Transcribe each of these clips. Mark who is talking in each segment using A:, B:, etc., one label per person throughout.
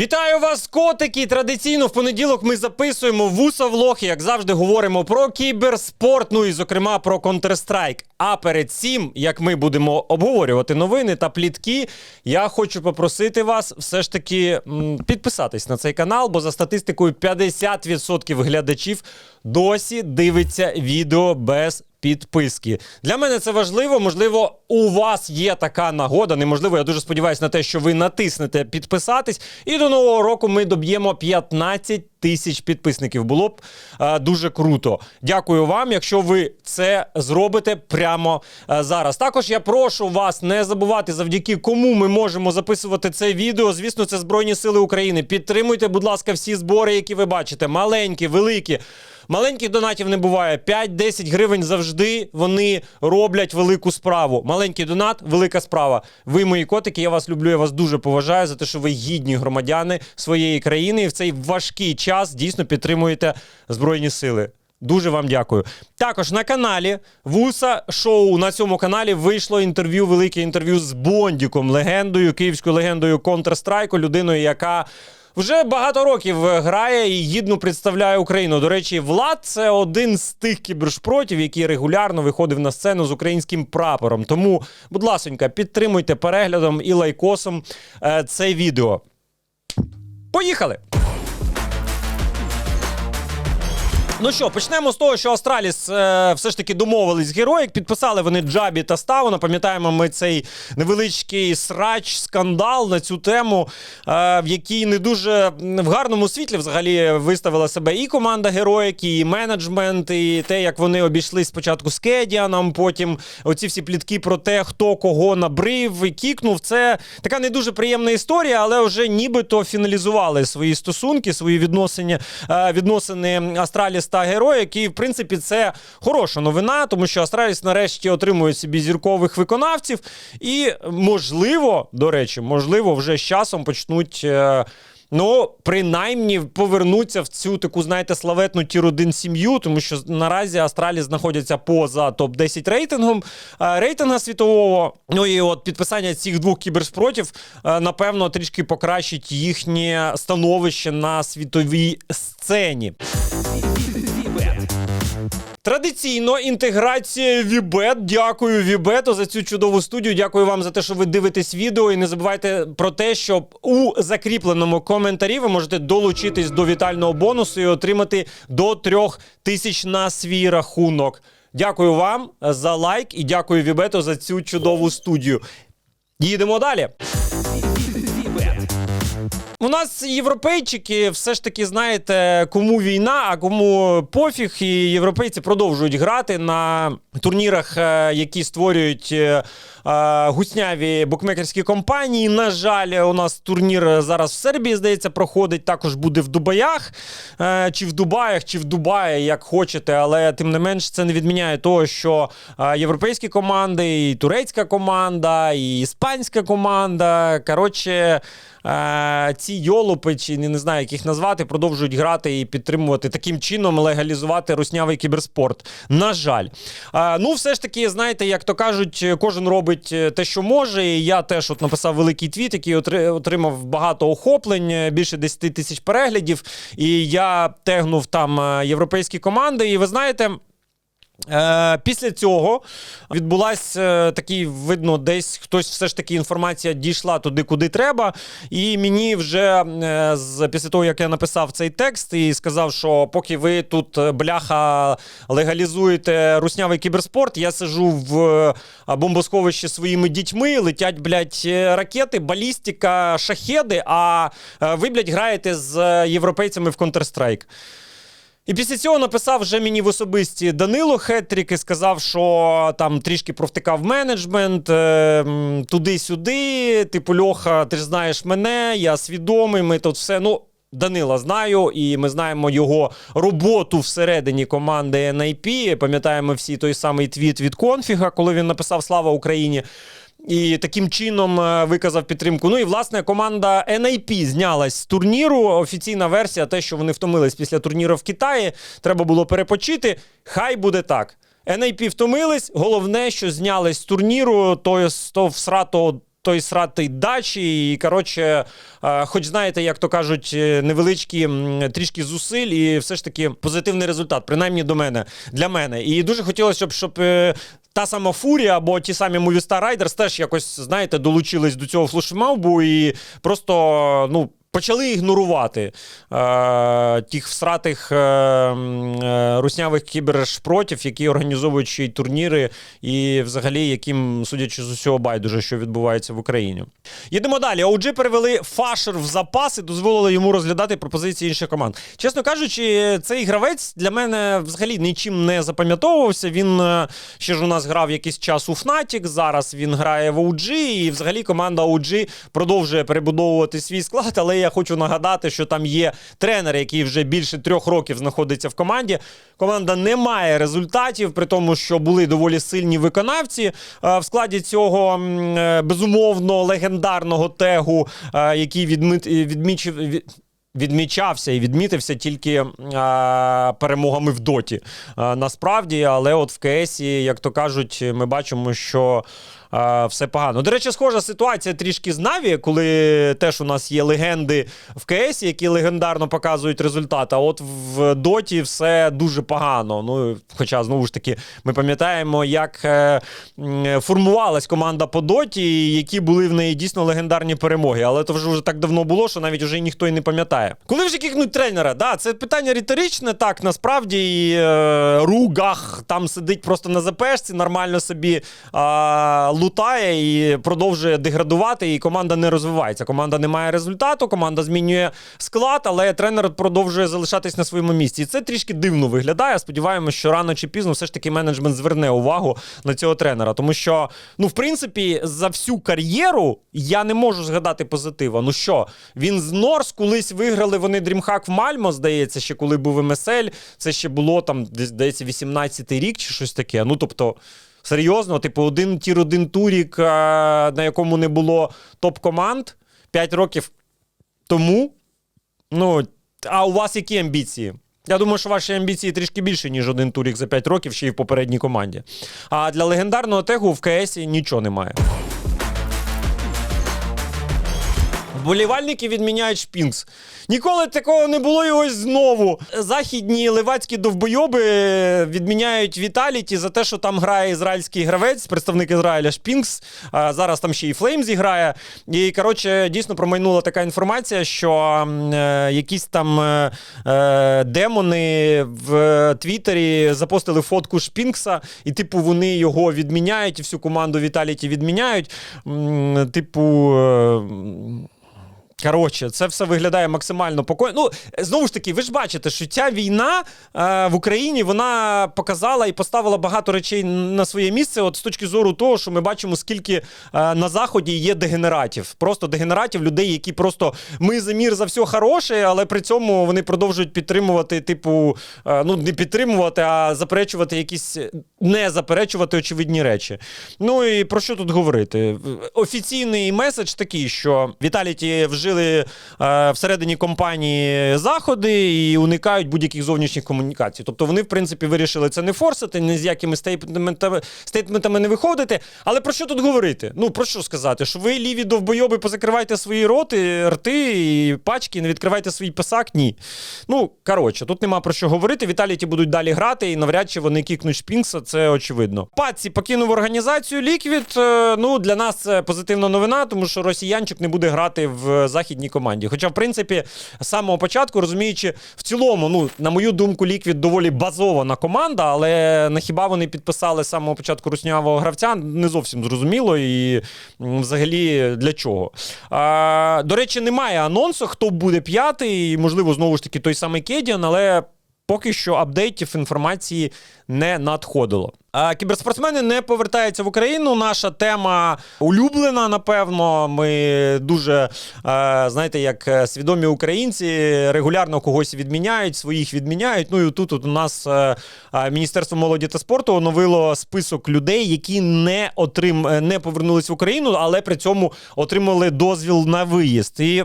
A: Вітаю вас, котики! Традиційно в понеділок ми записуємо вуса влог, і, як завжди, говоримо про кіберспорт, ну і зокрема про Counter-Strike. А перед цим, як ми будемо обговорювати новини та плітки, я хочу попросити вас все ж таки підписатись на цей канал, бо за статистикою 50% глядачів досі дивиться відео без підписки. Для мене це важливо. Можливо, у вас є така нагода. Неможливо, я дуже сподіваюся на те, що ви натиснете підписатись. І до нового року ми доб'ємо 15 тисяч підписників. Було б е, дуже круто. Дякую вам, якщо ви це зробите прямо е, зараз. Також я прошу вас не забувати, завдяки кому ми можемо записувати це відео. Звісно, це Збройні Сили України. Підтримуйте, будь ласка, всі збори, які ви бачите, маленькі, великі. Маленьких донатів не буває. 5-10 гривень завжди вони роблять велику справу. Маленький донат, велика справа. Ви, мої котики, я вас люблю, я вас дуже поважаю за те, що ви гідні громадяни своєї країни і в цей важкий час дійсно підтримуєте Збройні Сили. Дуже вам дякую. Також на каналі Вуса Шоу на цьому каналі вийшло інтерв'ю, велике інтерв'ю з Бондіком, легендою, київською легендою Counter-Strike, людиною, яка вже багато років грає і гідно представляє Україну. До речі, Влад це один з тих кібершпротів, який регулярно виходив на сцену з українським прапором. Тому, будь ласонька, підтримуйте переглядом і лайкосом е, це відео. Поїхали! Ну що, почнемо з того, що Астраліс е, все ж таки домовились Героїк, підписали вони Джабі та Ставу. Пам'ятаємо ми цей невеличкий срач, скандал на цю тему, е, в якій не дуже в гарному світлі взагалі виставила себе і команда Героїк, і менеджмент, і те, як вони обійшли спочатку з Кедіаном, потім оці всі плітки про те, хто кого набрив і кікнув. Це така не дуже приємна історія, але вже нібито фіналізували свої стосунки, свої відносини, е, відносини Астраліс та Героїк. І, в принципі, це хороша новина, тому що Астраліс нарешті отримує собі зіркових виконавців. І, можливо, до речі, можливо, вже з часом почнуть. Ну, принаймні повернуться в цю таку, знаєте, славетну тір-1 сім'ю, тому що наразі Астралі знаходяться поза топ-10 рейтингом е, рейтинга світового. Ну і от підписання цих двох кіберспротів, е, напевно, трішки покращить їхнє становище на світовій сцені. Традиційно інтеграція Вібет. Дякую Вібету за цю чудову студію. Дякую вам за те, що ви дивитесь відео. І не забувайте про те, що у закріпленому коментарі ви можете долучитись до вітального бонусу і отримати до трьох тисяч на свій рахунок. Дякую вам за лайк і дякую Вібету за цю чудову студію. Їдемо далі. Нас європейчики, все ж таки, знаєте, кому війна, а кому пофіг, і європейці продовжують грати на турнірах, е, які створюють е, гусняві букмекерські компанії. На жаль, у нас турнір зараз в Сербії, здається, проходить. Також буде в Дубаях, е, чи в Дубаях, чи в Дубаї, як хочете. Але тим не менш, це не відміняє того, що е, європейські команди, і турецька команда, і іспанська команда. Коротше. Е, ці йолопи, чи не, знаю, як їх назвати, продовжують грати і підтримувати таким чином, легалізувати руснявий кіберспорт. На жаль. Ну, все ж таки, знаєте, як то кажуть, кожен робить е, те, що може. І я теж от написав великий твіт, який отримав багато охоплень, е, більше 10 тисяч переглядів. І я тегнув там е, європейські команди. І ви знаєте. Е, після цього відбулася е, такий, видно, десь хтось все ж таки інформація дійшла туди, куди треба. І мені вже е, з, після того, як я написав цей текст і сказав, що поки ви тут бляха легалізуєте руснявий кіберспорт, я сижу в бомбосховищі своїми дітьми, летять, блядь, ракети, балістика, шахеди, а ви, блядь, граєте з європейцями в Counter-Strike. І після цього написав вже мені в особисті Данило Хетрік і сказав, що там трішки провтикав менеджмент, е, туди-сюди. Типу, Льоха, ти ж знаєш мене, я свідомий, ми тут все. Ну, Данила знаю, і ми знаємо його роботу всередині команди NIP. Пам'ятаємо всі той самий твіт від конфіга, коли він написав Слава Україні. І таким чином е, виказав підтримку. Ну і власне команда NIP знялась з турніру. Офіційна версія, те, що вони втомились після турніру в Китаї, треба було перепочити. Хай буде так. NIP втомились. Головне, що знялись з турніру, то того всратого той сратий дачі, і коротше, е, хоч знаєте, як то кажуть, е, невеличкі трішки зусиль, і все ж таки позитивний результат, принаймні до мене для мене. І дуже хотілося, щоб, щоб та сама фурія або ті самі Movistar Riders теж якось, знаєте, долучились до цього флешмобу і просто, ну. Почали ігнорувати е, тих всратих е, е, руснявих кібершпротів, які організовують ще й турніри, і взагалі, яким, судячи з усього, байдуже, що відбувається в Україні. Їдемо далі. OG перевели фашер в запас і дозволили йому розглядати пропозиції інших команд. Чесно кажучи, цей гравець для мене взагалі нічим не запам'ятовувався. Він е, ще ж у нас грав якийсь час у Fnatic, зараз він грає в OG, і взагалі команда OG продовжує перебудовувати свій склад. Але я хочу нагадати, що там є тренер, який вже більше трьох років знаходиться в команді. Команда не має результатів, при тому, що були доволі сильні виконавці е, в складі цього е, безумовно легендарного тегу, е, який відмічив. Відмічався і відмітився тільки е, перемогами в доті. Е, насправді, але от в КСі, як то кажуть, ми бачимо, що е, все погано. До речі, схожа ситуація трішки з Наві, коли теж у нас є легенди в КСі, які легендарно показують результати. А от в доті все дуже погано. Ну, хоча, знову ж таки, ми пам'ятаємо, як е, формувалась команда по доті, і які були в неї дійсно легендарні перемоги. Але то вже так давно було, що навіть вже ніхто і не пам'ятає. Коли вже кікнуть тренера? Да, це питання риторичне, так, насправді і, е, Ругах там сидить просто на ЗПшці, нормально собі е, лутає і продовжує деградувати, і команда не розвивається. Команда не має результату, команда змінює склад, але тренер продовжує залишатись на своєму місці. І це трішки дивно виглядає. Сподіваємось, що рано чи пізно все ж таки менеджмент зверне увагу на цього тренера. Тому що, ну, в принципі, за всю кар'єру я не можу згадати позитива. Ну що, він з Норс колись виграли вони Дрімхак в Мальмо, здається, ще коли був МСЛ. Це ще було там, здається, 18-й рік чи щось таке. Ну, тобто. Серйозно, типу, один тір, один турік, на якому не було топ-команд 5 років тому. Ну, а у вас які амбіції? Я думаю, що ваші амбіції трішки більше, ніж один турік за 5 років, ще й в попередній команді. А для легендарного тегу в КС нічого немає. Вболівальники відміняють Шпінкс. Ніколи такого не було і ось знову. Західні левацькі довбойоби відміняють Віталіті за те, що там грає ізраїльський гравець, представник Ізраїля Шпінкс. А зараз там ще і Флейм зіграє. І коротше, дійсно промайнула така інформація, що е, якісь там е, е, демони в Твіттері запостили фотку Шпінкса, і, типу, вони його відміняють, і всю команду Віталіті відміняють. Типу. е, Коротше, це все виглядає максимально покойно. Ну, знову ж таки, ви ж бачите, що ця війна е, в Україні вона показала і поставила багато речей на своє місце. От з точки зору того, що ми бачимо, скільки е, на заході є дегенератів. Просто дегенератів, людей, які просто ми за мір за все хороше, але при цьому вони продовжують підтримувати, типу, е, ну не підтримувати, а заперечувати якісь не заперечувати очевидні речі. Ну і про що тут говорити? Офіційний меседж такий, що Віталіті вжили е, всередині компанії заходи і уникають будь-яких зовнішніх комунікацій. Тобто вони, в принципі, вирішили це не форсити, ні з якими стейтментами, стейтментами не виходити. Але про що тут говорити? Ну про що сказати? Що ви ліві довбойоби позакривайте свої роти, рти і пачки, не відкривайте свій писак? Ні. Ну коротше, тут нема про що говорити. Віталіті будуть далі грати, і навряд чи вони кікнуть Шпінкса, це очевидно. Паці покинув організацію Ліквід. Е, Ну для нас це позитивна новина, тому що росіянчик не буде грати в західній команді. Хоча, в принципі, з самого початку, розуміючи, в цілому, ну на мою думку, Ліквід доволі базована команда, але на хіба вони підписали з самого початку руснявого гравця, не зовсім зрозуміло і взагалі для чого. А, до речі, немає анонсу, хто буде п'ятий, і, можливо, знову ж таки той самий Кедіан, але. Поки що апдейтів інформації не надходило. Кіберспортсмени не повертаються в Україну. Наша тема улюблена. Напевно, ми дуже знаєте, як е, свідомі українці регулярно когось відміняють, своїх відміняють. Ну і тут, от у нас е, Міністерство молоді та спорту оновило список людей, які не отрим е, не повернулись в Україну, але при цьому отримали дозвіл на виїзд. І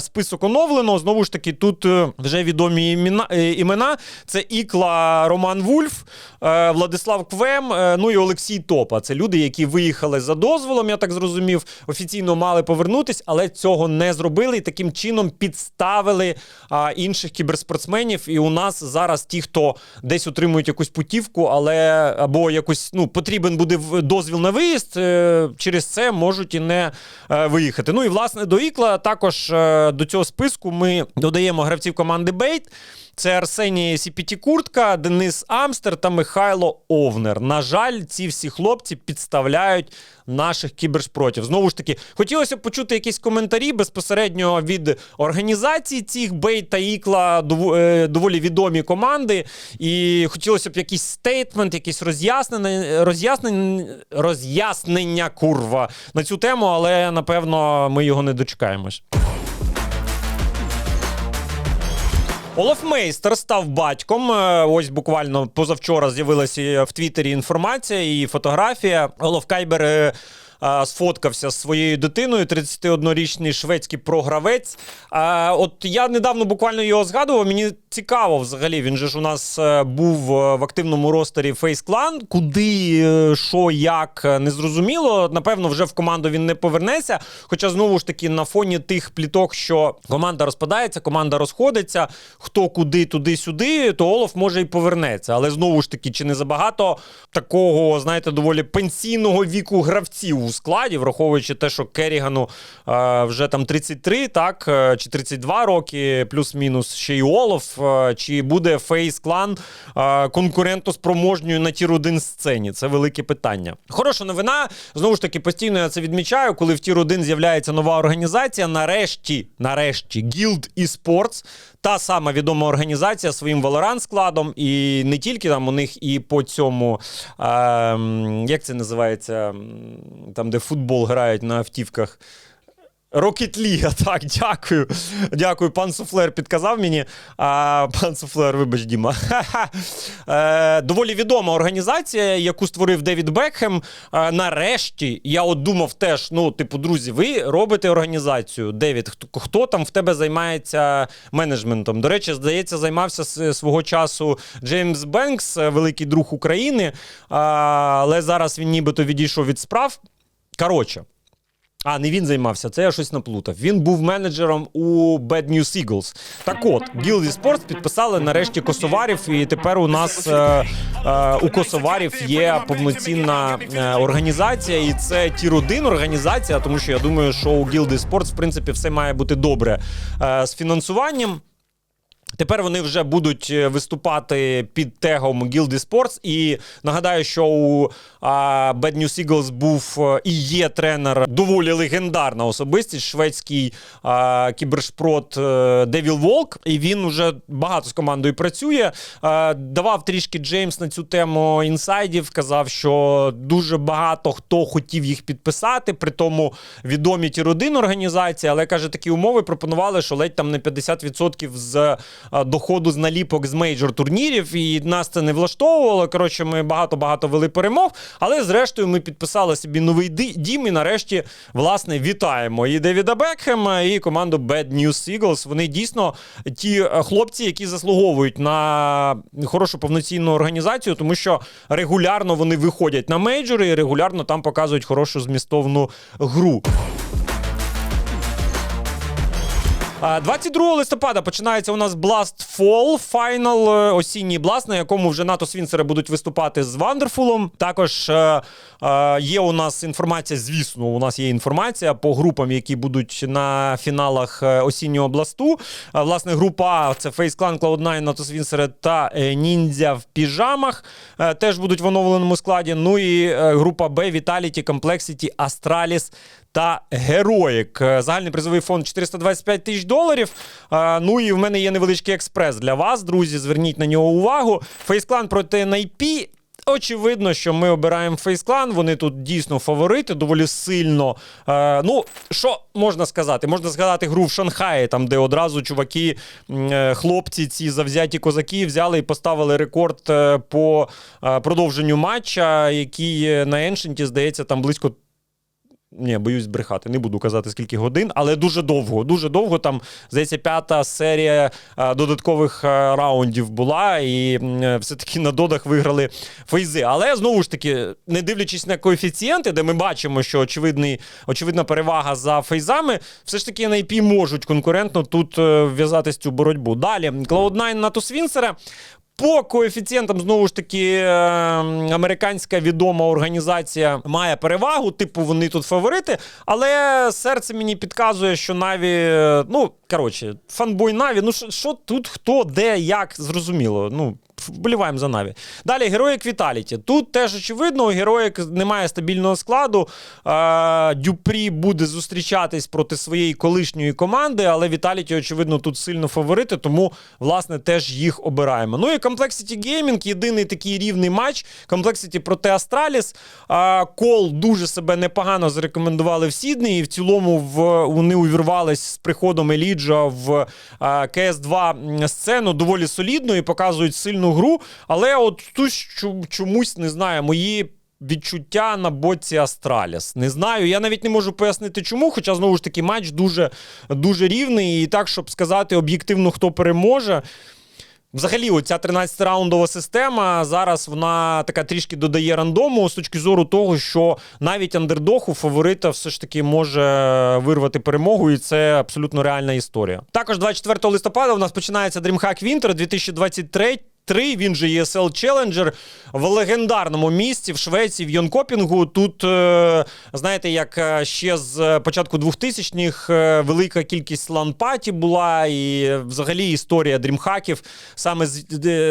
A: список оновлено. Знову ж таки, тут вже відомі імена. Це Ікла Роман Вульф, Владислав Кве. Вем, е, ну і Олексій Топа. Це люди, які виїхали за дозволом, я так зрозумів, офіційно мали повернутись, але цього не зробили і таким чином підставили а, інших кіберспортсменів. І у нас зараз ті, хто десь отримують якусь путівку, але або якось ну потрібен буде дозвіл на виїзд, е, через це можуть і не е, виїхати. Ну і власне до Ікла також до цього списку ми додаємо гравців команди Бейт. Це Арсеній Сіпіті Куртка, Денис Амстер та Михайло Овнер. На жаль, ці всі хлопці підставляють наших кібершпротів. Знову ж таки, хотілося б почути якісь коментарі безпосередньо від організації цих Бейт та Ікла, е, доволі відомі команди. І хотілося б якийсь стейтмент, якісь роз'яснення, роз'яснення, роз'яснення курва на цю тему, але напевно ми його не дочекаємось. Олаф Мейстер став батьком. Е, Ось буквально позавчора з'явилася в Твіттері інформація і фотографія. Олаф Кайбер сфоткався з своєю дитиною, 31-річний шведський програвець. Е, От я недавно буквально його згадував. Мені цікаво взагалі. Він же ж у нас е, був е, в активному ростері Face Clan. Куди, е, що, як, е, не зрозуміло. Напевно, вже в команду він не повернеться. Хоча знову ж таки на фоні тих пліток, що команда розпадається, команда розходиться, хто куди, туди-сюди, то Олаф може і повернеться. Але знову ж таки, чи не забагато такого, знаєте, доволі пенсійного віку гравців у складі, враховуючи те, що Керігану е, вже там 33, так, е, чи 32 роки, плюс-мінус ще й Олаф. е, Чи буде Фейс Клан е, конкурентоспроможньою на тір 1 сцені? Це велике питання. Хороша новина. Знову ж таки, постійно я це відмічаю, коли в тір 1 з'являється нова організація. Нарешті, нарешті, Guild eSports, та сама відома організація своїм Valorant складом, і не тільки там у них і по цьому, е, як це називається, там, де футбол грають на автівках. Rocket League, так, дякую. Дякую. Пан Суфлер підказав мені. А, пан Суфлер, вибач, Діма. Е, доволі відома організація, яку створив Девід Бекхем. Е, нарешті, я от думав теж, ну, типу, друзі, ви робите організацію. Девід, хто, хто там в тебе займається менеджментом? До речі, здається, займався свого часу Джеймс Бенкс, е, великий друг України. А, але зараз він нібито відійшов від справ. Коротше. А, не він займався, це я щось наплутав. Він був менеджером у Bad News Eagles. Так от, Guild Sports підписали нарешті косоварів, і тепер у нас е, е, у косоварів є повноцінна е, організація, і це тір 1 організація, тому що я думаю, що у Guild Sports, в принципі, все має бути добре е, з фінансуванням. Тепер вони вже будуть е, виступати під тегом Guild Sports. І нагадаю, що у Bad News Eagles був е, і є тренер, доволі легендарна особистість, шведський кібершпрот Девіл Волк. І він вже багато з командою працює. Е, давав трішки Джеймс на цю тему інсайдів. Казав, що дуже багато хто хотів їх підписати. При тому відомі ті родин організації, але каже, такі умови пропонували, що ледь там не 50% з доходу з наліпок з мейджор турнірів, і нас це не влаштовувало. Коротше, ми багато-багато вели перемог. Але зрештою ми підписали собі новий дім. І нарешті, власне, вітаємо і Девіда Бекхема, і команду Bad News Eagles. Вони дійсно ті е, хлопці, які заслуговують на хорошу повноцінну організацію, тому що регулярно вони виходять на мейджори і регулярно там показують хорошу змістовну гру. 22 листопада починається у нас Blast Fall, файнал е, осінній бласт, на якому вже НАТО Свінцери будуть виступати з Вандерфулом. Також е, е, є у нас інформація, звісно, у нас є інформація по групам, які будуть на фіналах осіннього бласту. Власне, група А це Face Clan, Cloud9, НАТО Свінцери та Ніндзя в піжамах. Теж будуть в оновленому складі. Ну і група Б Vitality, Complexity, Astralis та Героїк. Е, Загальний призовий фонд 425 тисяч доларів. Е, Ну і в мене є невеличкий експрес для вас, друзі. Зверніть на нього увагу. Фейсклан проти NIP. Очевидно, що ми обираємо фейсклан. Вони тут дійсно фаворити, доволі сильно. Е, ну, що можна сказати? Можна сказати гру в Шанхаї, там, де одразу чуваки, е, хлопці, ці завзяті козаки, взяли і поставили рекорд е, по е, продовженню матча, який на Еншенті, здається, там близько Ні, боюсь брехати, не буду казати скільки годин, але дуже довго. Дуже довго. Там, здається, п'ята серія е, додаткових е, раундів була, і е, все-таки на додах виграли фейзи. Але знову ж таки, не дивлячись на коефіцієнти, де ми бачимо, що очевидний, очевидна перевага за фейзами, все ж таки NIP можуть конкурентно тут вв'язатись цю боротьбу. Далі Cloud9 на Тусвінсера. По коефіцієнтам, знову ж таки, е, американська відома організація має перевагу, типу, вони тут фаворити. Але серце мені підказує, що Наві, е, ну, коротше, фанбой Наві, ну що- тут, хто, де, як, зрозуміло. Ну, вболіваємо за Наві. Далі Героїк Віталіті. Тут теж очевидно, у Героїк немає стабільного складу. Дюпрі буде зустрічатись проти своєї колишньої команди, але Віталіті, очевидно, тут сильно фаворити, тому, власне, теж їх обираємо. Ну і Complexity Gaming, єдиний такий рівний матч. Complexity проти Астраліс. Кол дуже себе непогано зарекомендували в Сідні, і в цілому в, вони увірвались з приходом Еліджа в е, КС 2 сцену доволі солідно і показують сильну гру. Але от тут чомусь не знаю, мої. Відчуття на боці Астраліс. Не знаю. Я навіть не можу пояснити, чому. Хоча знову ж таки матч дуже, дуже рівний. І так, щоб сказати об'єктивно, хто переможе. Взагалі, оця 13-раундова система зараз вона така трішки додає рандому з точки зору того, що навіть андердог фаворита все ж таки може вирвати перемогу, і це абсолютно реальна історія. Також 24 листопада у нас починається DreamHack Winter 2023. Три, він же ESL Challenger в легендарному місці в Швеції, в Йонкопінгу. Тут, е, знаєте, як е, ще з початку 2000-х е, велика кількість ланпаті була, і взагалі історія дрімхаків саме з,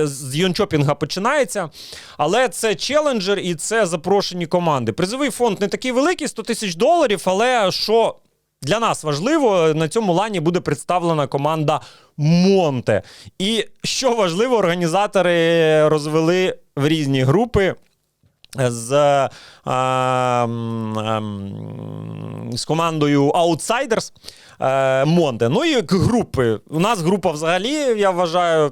A: з Йончопінга починається. Але це челенджер і це запрошені команди. Призовий фонд не такий великий, 100 тисяч доларів, але що для нас важливо, на цьому лані буде представлена команда Монте. І що важливо, організатори розвели в різні групи. З, м, ем, з командою Outsiders е, Монте. Ну і групи. У нас група взагалі, я вважаю,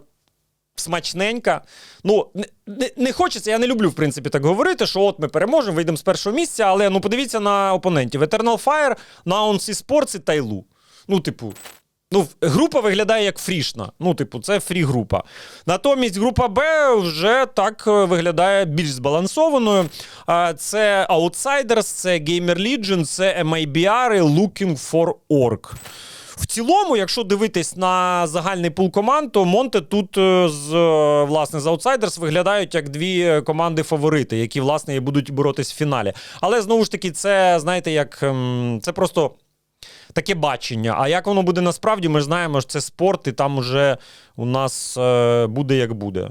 A: смачненька. Ну, не, не, хочеться, я не люблю, в принципі, так говорити, що от ми переможемо, вийдемо з першого місця, але ну подивіться на опонентів: Eternal Fire, Nouns Esports і Тайлу. Ну, типу. Ну, група виглядає як фрішна. Ну, типу, це фрі-група. Натомість група Б вже так е, виглядає більш збалансованою. Це Outsiders, це Gamer Legion, це MIBR і Looking for Org. В цілому, якщо дивитись на загальний пул команд, то Монте тут е, з е, власне з Outsiders виглядають як дві е, команди фаворити, які власне і будуть боротись в фіналі. Але знову ж таки, це знаєте, як ем, це просто таке бачення. А як воно буде насправді, ми знаємо, що це спорт, і там уже у нас е, буде як буде.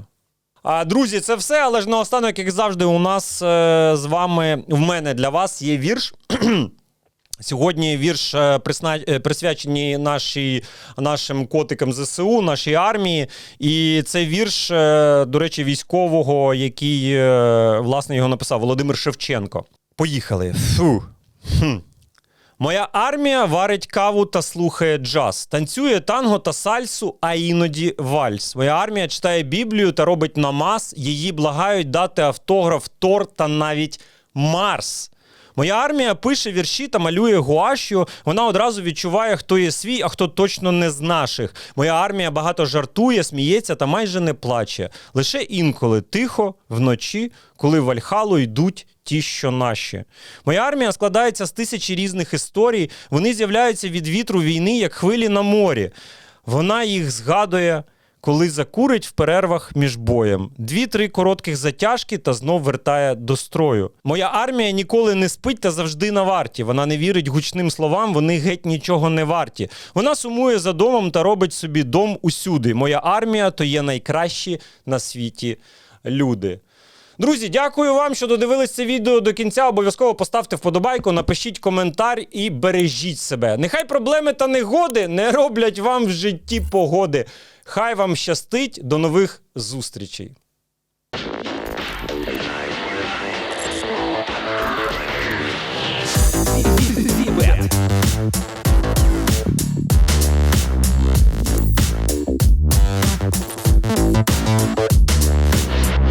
A: А, друзі, це все. Але ж наостанок, як завжди, у нас е, з вами в мене для вас є вірш. Сьогодні вірш е, е, присвячений нашій, нашим котикам ЗСУ, нашій армії. І це вірш, е, до речі, військового, який власне його написав Володимир Шевченко. Поїхали. Фу. Хм. Моя армія варить каву та слухає джаз, танцює танго та сальсу, а іноді вальс. Моя армія читає Біблію та робить намаз. Її благають дати автограф Тор та навіть Марс. Моя армія пише вірші та малює гуашю. Вона одразу відчуває, хто є свій, а хто точно не з наших. Моя армія багато жартує, сміється та майже не плаче. Лише інколи тихо, вночі, коли в Вальхалу йдуть ті, що наші. Моя армія складається з тисячі різних історій. Вони з'являються від вітру війни, як хвилі на морі. Вона їх згадує, коли закурить в перервах між боєм. Дві-три коротких затяжки та знов вертає до строю. Моя армія ніколи не спить та завжди на варті. Вона не вірить гучним словам, вони геть нічого не варті. Вона сумує за домом та робить собі дом усюди. Моя армія то є найкращі на світі люди. Друзі, дякую вам, що додивились це відео до кінця. Обов'язково поставте вподобайку, напишіть коментар і бережіть себе. Нехай проблеми та негоди не роблять вам в житті погоди. Хай вам щастить. До нових зустрічей.
B: Вібет.